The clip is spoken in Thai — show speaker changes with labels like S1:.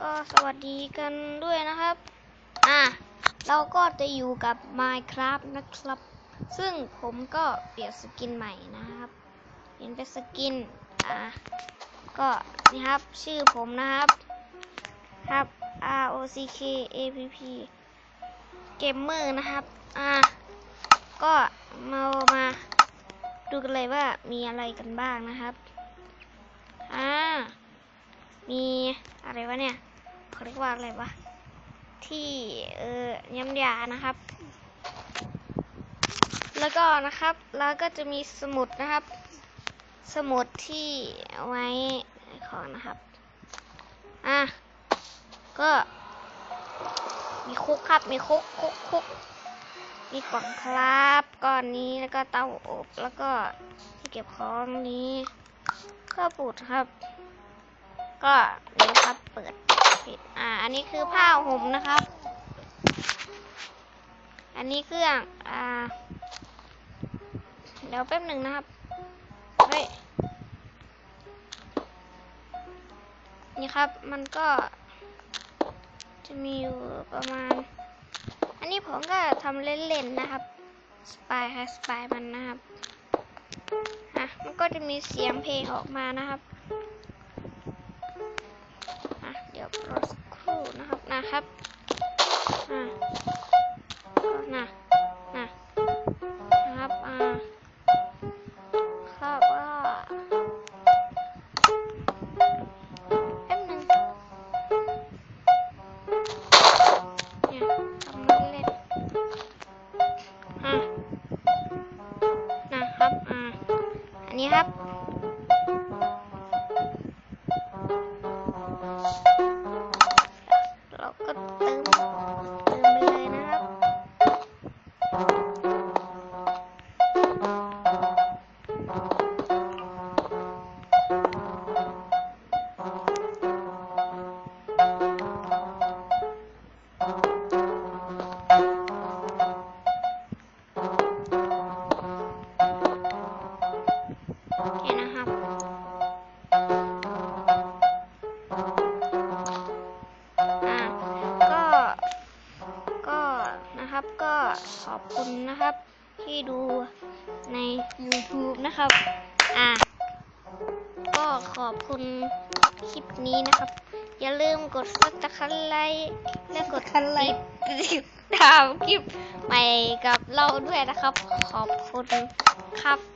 S1: ก็สวัสดีกันด้วยนะครับ อะ เราก็จะอยู่กับ Minecraft นะครับ ซึ่งผมก็เปลี่ยนสกินใหม่นะครับ เปลี่ยนเป็นสกิน อะ ก็นี่ครับ ชื่อผมนะครับ ครับ R O C K A P P Gamer นะครับ อะ ก็มามาดูกันเลยว่ามีอะไรกันบ้างนะครับ อ่า มี อะไรวะเนี่ยเขาเรียกว่าอะไรวะ ที่เออย้ำยานะครับ แล้วก็นะครับ แล้วก็จะมีสมุดนะครับ สมุดที่เอาไว้ของนะครับ อะ ก็มีคุกครับ มีคุกคุกคุกมีกล่องครับก้อนนี้แล้วก็เตาอบ แล้วก็ที่เก็บของนี้ ก็ปูดครับ ก็นี่นะครับเปิดปิดอ่า อันนี้คือผ้าห่มนะครับ อันนี้เครื่อง อ่า เดี๋ยวแป๊บหนึ่งนะครับ เฮ้ย นี่ครับ มันก็ จะมีอยู่ประมาณ อันนี้ผมก็ทำเล่นๆนะครับ สปายค่ะสปายมันนะครับ อะ มันก็จะมีเสียงเพลงออกมานะครับ นะครับนะครับอะนะนะนะครับอ่าครับว่าแป๊บหนึงเนี่ยทำเล่นๆอะนะครับอ่าอันนี้ครับ นะครับ ก็ขอบคุณนะครับ ที่ดูใน YouTube นะครับ อะ ก็ขอบคุณคลิปนี้นะครับ อย่าลืมกดซับสไครต์และกด
S2: คันไล
S1: ติดตามคลิปใหม่กับเราด้วยนะครับ ขอบคุณครับ